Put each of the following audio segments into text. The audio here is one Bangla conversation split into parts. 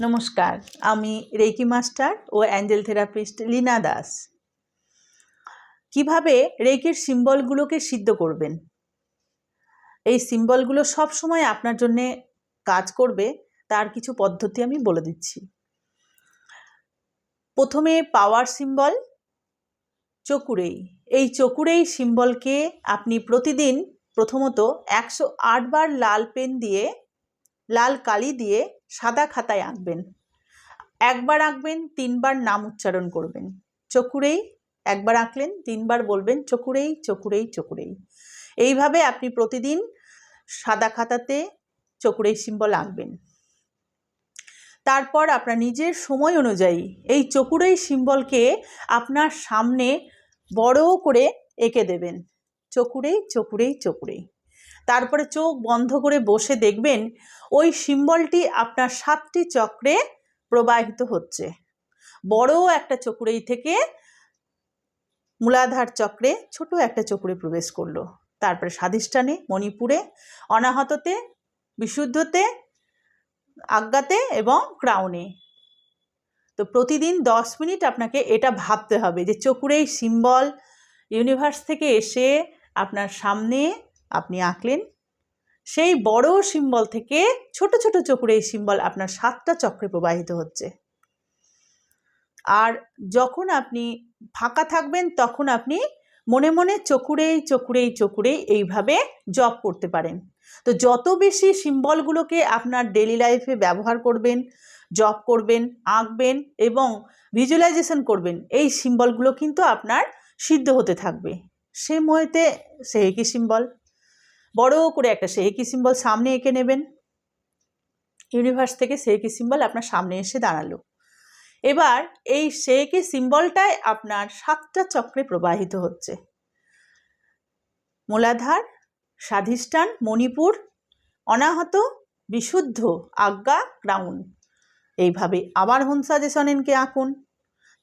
নমস্কার, আমি রেকি মাস্টার ও অ্যাঞ্জেল থেরাপিস্ট লীনা দাস। কীভাবে রেকির সিম্বলগুলোকে সিদ্ধ করবেন? এই সিম্বলগুলো সব সময় আপনার জন্যে কাজ করবে, তার কিছু পদ্ধতি আমি বলে দিচ্ছি। প্রথমে পাওয়ার সিম্বল, চকুরেই। এই চকুরেই সিম্বলকে আপনি প্রতিদিন প্রথমত একশো আট বার লাল পেন দিয়ে লাল কালি দিয়ে সাদা খাতায় আঁকবেন। একবার আঁকবেন, তিনবার নাম উচ্চারণ করবেন। চকুরেই একবার আঁকলেন, তিনবার বলবেন, চকুরেই চকুরেই চকুরেই। এইভাবে আপনি প্রতিদিন সাদা খাতাতে চকুরেই সিম্বল আঁকবেন। তারপর আপনার নিজের সময় অনুযায়ী এই চকুরেই সিম্বলকে আপনার সামনে বড় করে এঁকে দেবেন। চকুরেই চকুরেই চকুরেই। তারপরে চোখ বন্ধ করে বসে দেখবেন ওই সিম্বলটি আপনার সাতটি চক্রে প্রবাহিত হচ্ছে। বড় একটা চকুরেই থেকে মূলাধার চক্রে ছোট একটা চকুরে প্রবেশ করল। তারপরে স্বাধিষ্ঠানে, মণিপুরে, অনাহততে, বিশুদ্ধতে, আজ্ঞাতে এবং ক্রাউনে। তো প্রতিদিন দশ মিনিট আপনাকে এটা ভাবতে হবে যে চকুরেই সিম্বল, ইউনিভার্স থেকে এসে আপনার সামনে আপনি আঁকলেন। সেই বড় সিম্বল থেকে ছোট ছোট চক্রে এই সিম্বল আপনার সাতটা চক্রে প্রবাহিত হচ্ছে। আর যখন আপনি ফাঁকা থাকবেন, তখন আপনি মনে মনে চকুরেই চকুরেই চকুরেই এইভাবে জপ করতে পারেন। তো যত বেশি সিম্বলগুলোকে আপনার ডেলি লাইফে ব্যবহার করবেন জব করবেন, আঁকবেন এবং ভিজুয়ালাইজেশন করবেন, এই সিম্বলগুলো কিন্তু আপনার সিদ্ধ হতে থাকবে। সে ময়েতে একই সিম্বল। বড় করে একটা সেহেকি সিম্বল সামনে এঁকে নেবেন। ইউনিভার্স থেকে সেহেকি সিম্বল আপনার সামনে এসে দাঁড়াল। এবার এই সেহেকি সিম্বলটাই আপনার সাতটা চক্রে প্রবাহিত হচ্ছে। মূলাধার, স্বাধিষ্ঠান, মণিপুর, অনাহত, বিশুদ্ধ, আজ্ঞা ক্রাউন এইভাবে আবার হংসাজেশনেনকে আঁকুন।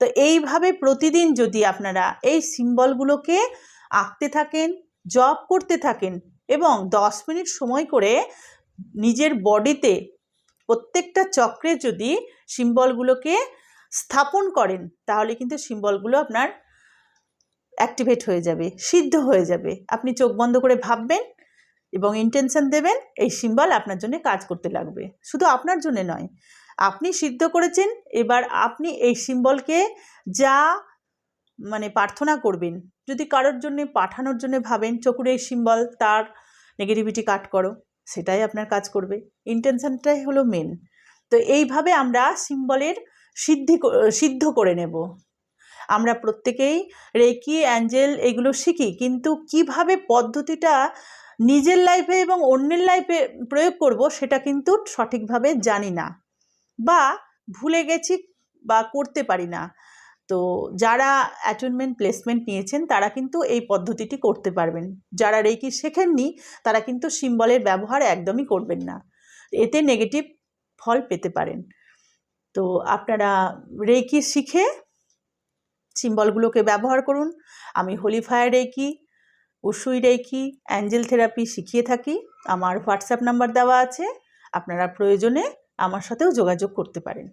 তো এইভাবে প্রতিদিন যদি আপনারা এই সিম্বলগুলোকে আঁকতে থাকেন জব করতে থাকেন এবং দশ মিনিট সময় করে নিজের বডিতে প্রত্যেকটা চক্রে যদি সিম্বলগুলোকে স্থাপন করেন, তাহলে কিন্তু সিম্বলগুলো আপনার অ্যাক্টিভেট হয়ে যাবে, সিদ্ধ হয়ে যাবে। আপনি চোখ বন্ধ করে ভাববেন এবং ইন্টেনশন দেবেন এই সিম্বল আপনার জন্য কাজ করতে লাগবে। শুধু আপনার জন্য নয়, আপনি সিদ্ধ করেছেন, এবার আপনি এই সিম্বলকে যা মানে প্রার্থনা করবেন। যদি কারোর জন্য, পাঠানোর জন্য ভাবেন, চকুরে সিম্বল তার নেগেটিভিটি কাট করো, সেটাই আপনার কাজ করবে। ইন্টেনশনটাই হলো মেন তো এইভাবে আমরা সিম্বলের সিদ্ধি সিদ্ধ করে নেব। আমরা প্রত্যেকেই রেকি, অ্যাঞ্জেল এগুলো শিখি, কিন্তু কীভাবে পদ্ধতিটা নিজের লাইফে এবং অন্যের লাইফে প্রয়োগ করব সেটা কিন্তু সঠিকভাবে জানি না বা ভুলে গেছি বা করতে পারি না। তো যারা অ্যাটনমেন্ট প্লেসমেন্ট নিয়েছেন, তারা কিন্তু এই পদ্ধতিটি করতে পারবেন। যারা রেকি শেখেননি, তারা কিন্তু সিম্বলের ব্যবহার একদমই করবেন না। এতে নেগেটিভ ফল পেতে পারেন। তো আপনারা রেকি শিখে সিম্বলগুলোকে ব্যবহার করুন। আমি holy fire reiki Usui reiki angel therapy শিখিয়ে থাকি। আমার হোয়াটসঅ্যাপ নাম্বার দেওয়া আছে। আপনারা প্রয়োজনে আমার সাথেও যোগাযোগ করতে পারেন।